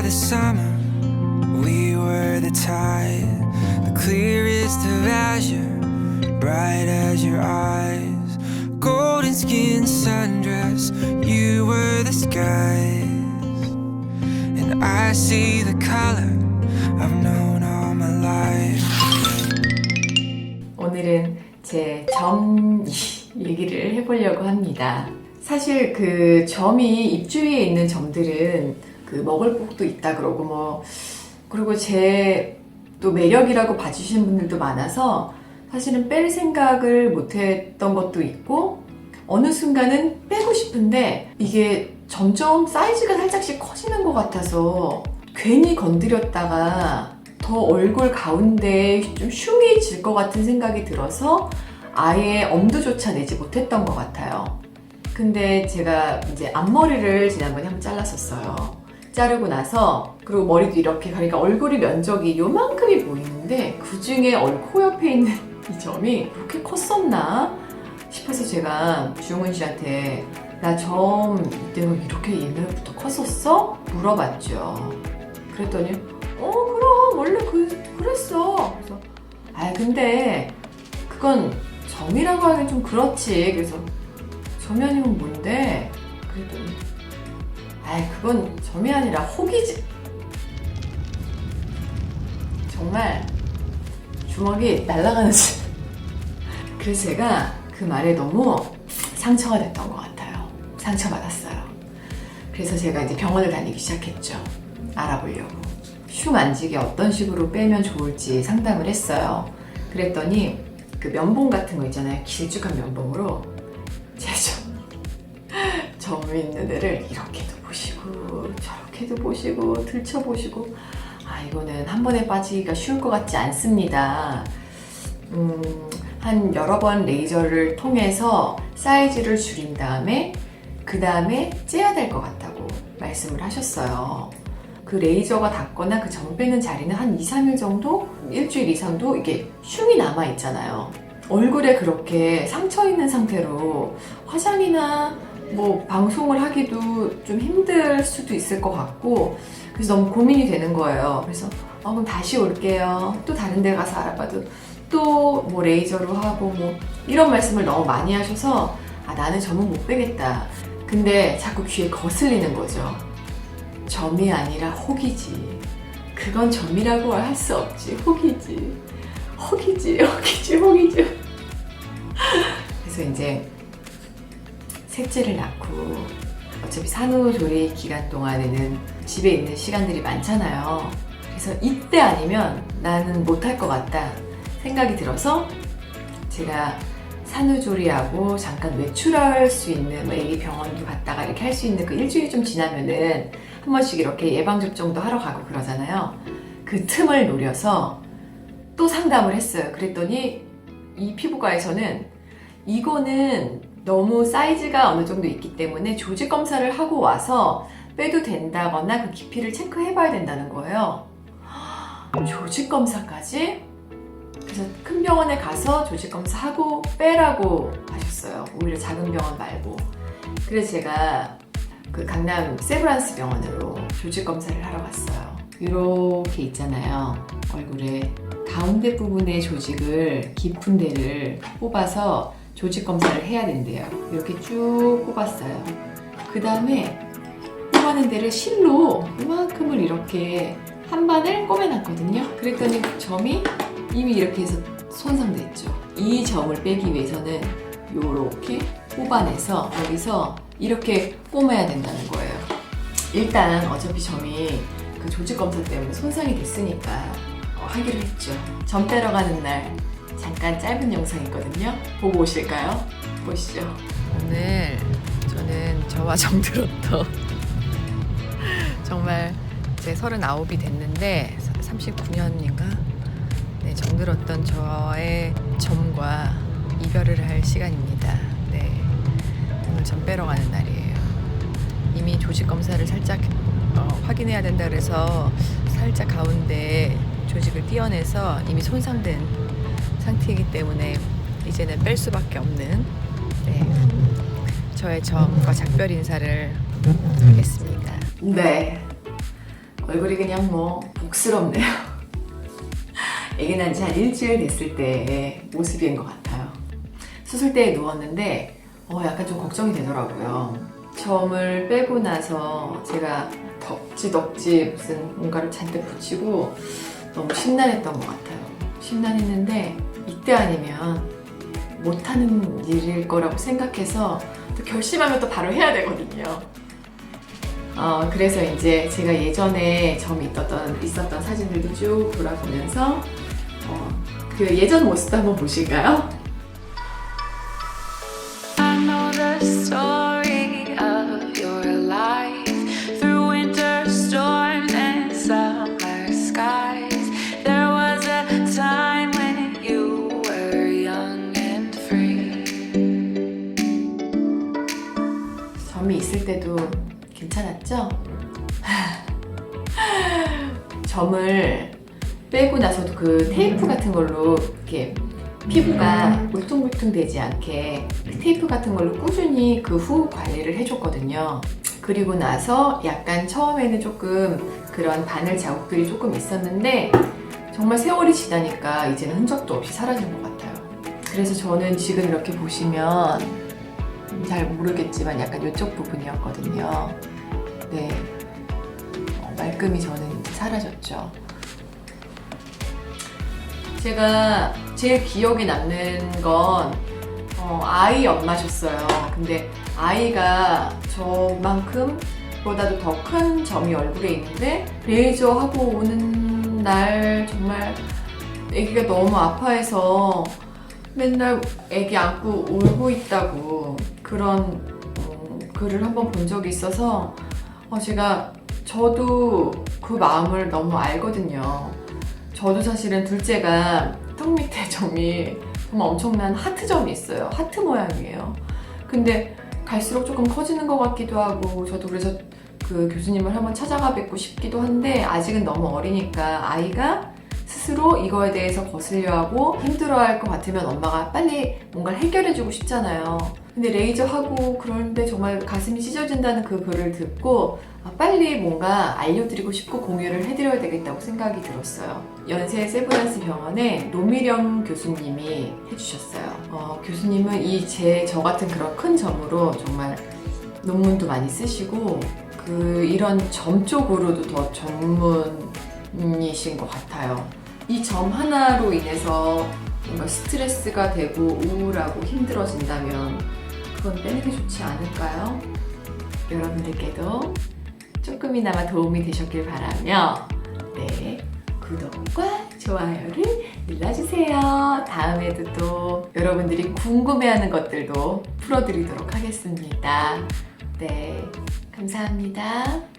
by the summer, we were the tide, the clearest of azure, bright as your eyes. Golden skin sundress, you were the skies. And I see the color I've known all my life. 오늘은 제점 얘기를 해보려고 합니다. 사실 그 점이 입주위에 있는 점들은 그 먹을 복도 있다 그러고 뭐 그리고 제 또 매력이라고 봐주신 분들도 많아서 사실은 뺄 생각을 못했던 것도 있고 어느 순간은 빼고 싶은데 이게 점점 사이즈가 살짝씩 커지는 것 같아서 괜히 건드렸다가 더 얼굴 가운데 좀 흉해질 것 같은 생각이 들어서 아예 엄두조차 내지 못했던 것 같아요. 근데 제가 이제 앞머리를 지난번에 한번 잘랐었어요. 자르고 나서 그리고 머리도 이렇게 그러니까 얼굴이 면적이 요만큼이 보이는데 그 중에 얼코 옆에 있는 이 점이 그렇게 컸었나 싶어서 제가 주영은 씨한테 나점 이때가 이렇게 옛날부터 컸었어? 물어봤죠. 그랬더니 어 그럼 원래 그, 그랬어. 그래서 아 근데 그건 점이라고 하긴 좀 그렇지. 그래서 점이 아니면 뭔데? 그랬더니 아 그건 점이 아니라 혹이지. 정말 주먹이 날아가는 지 그래서 제가 그 말에 너무 상처가 됐던 것 같아요. 상처받았어요. 그래서 제가 이제 병원을 다니기 시작했죠. 알아보려고. 흉 안지게 어떤 식으로 빼면 좋을지 상담을 했어요. 그랬더니 그 면봉 같은 거 있잖아요. 길쭉한 면봉으로 점 있는 데를 이렇게도 보시고 저렇게도 보시고 들춰보시고 아 이거는 한 번에 빠지기가 쉬울 것 같지 않습니다. 음, 한 여러 번 레이저를 통해서 사이즈를 줄인 다음에 그 다음에 째야 될 것 같다고 말씀을 하셨어요. 그 레이저가 닿거나 그 점 빼는 자리는 한 2, 3일 정도? 일주일 이상도 이게 흉이 남아 있잖아요. 얼굴에 그렇게 상처 있는 상태로 화장이나 뭐 방송을 하기도 좀 힘들 수도 있을 것 같고 그래서 너무 고민이 되는 거예요. 그래서 어, 그럼 다시 올게요. 또 다른 데 가서 알아봐도 또 뭐 레이저로 하고 뭐 이런 말씀을 너무 많이 하셔서 아 나는 점은 못 빼겠다. 근데 자꾸 귀에 거슬리는 거죠. 점이 아니라 혹이지. 그건 점이라고 할 수 없지. 혹이지. 혹이지, 혹이지, 혹이지. 그래서 이제 셋째를 낳고 어차피 산후조리 기간 동안에는 집에 있는 시간들이 많잖아요. 그래서 이때 아니면 나는 못할 것 같다 생각이 들어서 제가 산후조리하고 잠깐 외출할 수 있는 뭐 애기 병원도 갔다가 이렇게 할 수 있는 그 일주일 좀 지나면은 한 번씩 이렇게 예방접종도 하러 가고 그러잖아요. 그 틈을 노려서 또 상담을 했어요. 그랬더니 이 피부과에서는 이거는 너무 사이즈가 어느 정도 있기 때문에 조직 검사를 하고 와서 빼도 된다거나 그 깊이를 체크해 봐야 된다는 거예요. 조직 검사까지? 그래서 큰 병원에 가서 조직 검사하고 빼라고 하셨어요. 오히려 작은 병원 말고. 그래서 제가 그 강남 세브란스 병원으로 조직 검사를 하러 갔어요. 이렇게 있잖아요. 얼굴에 가운데 부분의 조직을 깊은 데를 뽑아서 조직 검사를 해야 된대요. 이렇게 쭉 뽑았어요. 그 다음에 뽑아낸 데를 실로 이만큼을 이렇게 한 반을 꼬매놨거든요. 그랬더니 점이 이미 이렇게 해서 손상됐죠. 이 점을 빼기 위해서는 이렇게 뽑아내서 여기서 이렇게 꼬매야 된다는 거예요. 일단 어차피 점이 그 조직 검사 때문에 손상이 됐으니까 어, 하기로 했죠. 점 빼러 가는 날 잠깐 짧은 영상 있거든요. 보고 오실까요? 보시죠. 오늘 저는 저와 정들었던 정말 제 39이 됐는데 39년인가 네, 정들었던 저의 점과 이별을 할 시간입니다. 네, 오늘 점 빼러 가는 날이에요. 이미 조직 검사를 살짝 어, 확인해야 된다 그래서 살짝 가운데 조직을 떼어내서 이미 손상된 상태이기 때문에 이제는 뺄 수밖에 없는 네, 저의 점과 작별 인사를 하겠습니다. 네. 얼굴이 그냥 뭐 복스럽네요. 애기 난 지 한 일주일 됐을 때의 모습인 것 같아요. 수술대에 누웠는데 어, 약간 좀 걱정이 되더라고요. 점을 빼고 나서 제가 덕지 덕지 무슨 뭔가를 잔뜩 붙이고 너무 심란했던 것 같아요. 심란했는데 이때 아니면 못하는 일일 거라고 생각해서 또 결심하면 또 바로 해야 되거든요. 어, 그래서 이제 제가 예전에 점이 있었던, 있었던 사진들도 쭉 돌아보면서 어, 그 예전 모습도 한번 보실까요? 점이 있을 때도 괜찮았죠? 점을 빼고 나서도 그 테이프 같은 걸로 이렇게 피부가 울퉁불퉁 되지 않게 그 테이프 같은 걸로 꾸준히 그 후 관리를 해줬거든요. 그리고 나서 약간 처음에는 조금 그런 바늘 자국들이 조금 있었는데 정말 세월이 지나니까 이제는 흔적도 없이 사라진 것 같아요. 그래서 저는 지금 이렇게 보시면 잘 모르겠지만 약간 이쪽 부분이었거든요. 네. 어, 말끔히 저는 사라졌죠. 제가 제일 기억에 남는 건 어, 아이 엄마셨어요. 근데 아이가 저만큼 보다도 더 큰 점이 얼굴에 있는데 레이저 하고 오는 날 정말 아기가 너무 아파해서 맨날 아기 안고 울고 있다고 그런 어, 글을 한번 본 적이 있어서 어, 제가 저도 그 마음을 너무 알거든요. 저도 사실은 둘째가 턱 밑에 점이 정말 엄청난 하트 점이 있어요. 하트 모양이에요. 근데 갈수록 조금 커지는 것 같기도 하고 저도 그래서 그 교수님을 한번 찾아가 뵙고 싶기도 한데 아직은 너무 어리니까 아이가 스스로 이거에 대해서 거슬려 하고 힘들어 할 것 같으면 엄마가 빨리 뭔가를 해결해 주고 싶잖아요. 근데 레이저 하고 그러는데 정말 가슴이 찢어진다는 그 글을 듣고 아, 빨리 뭔가 알려드리고 싶고 공유를 해드려야 되겠다고 생각이 들었어요. 연세 세브란스 병원의 노미령 교수님이 해주셨어요. 어, 교수님은 이 제 저 같은 그런 큰 점으로 정말 논문도 많이 쓰시고 그 이런 점 쪽으로도 더 전문이신 것 같아요. 이 점 하나로 인해서 뭔가 스트레스가 되고 우울하고 힘들어진다면 그건 빼는 게 좋지 않을까요? 여러분들께도 조금이나마 도움이 되셨길 바라며 네 구독과 좋아요를 눌러주세요. 다음에도 또 여러분들이 궁금해하는 것들도 풀어드리도록 하겠습니다. 네 감사합니다.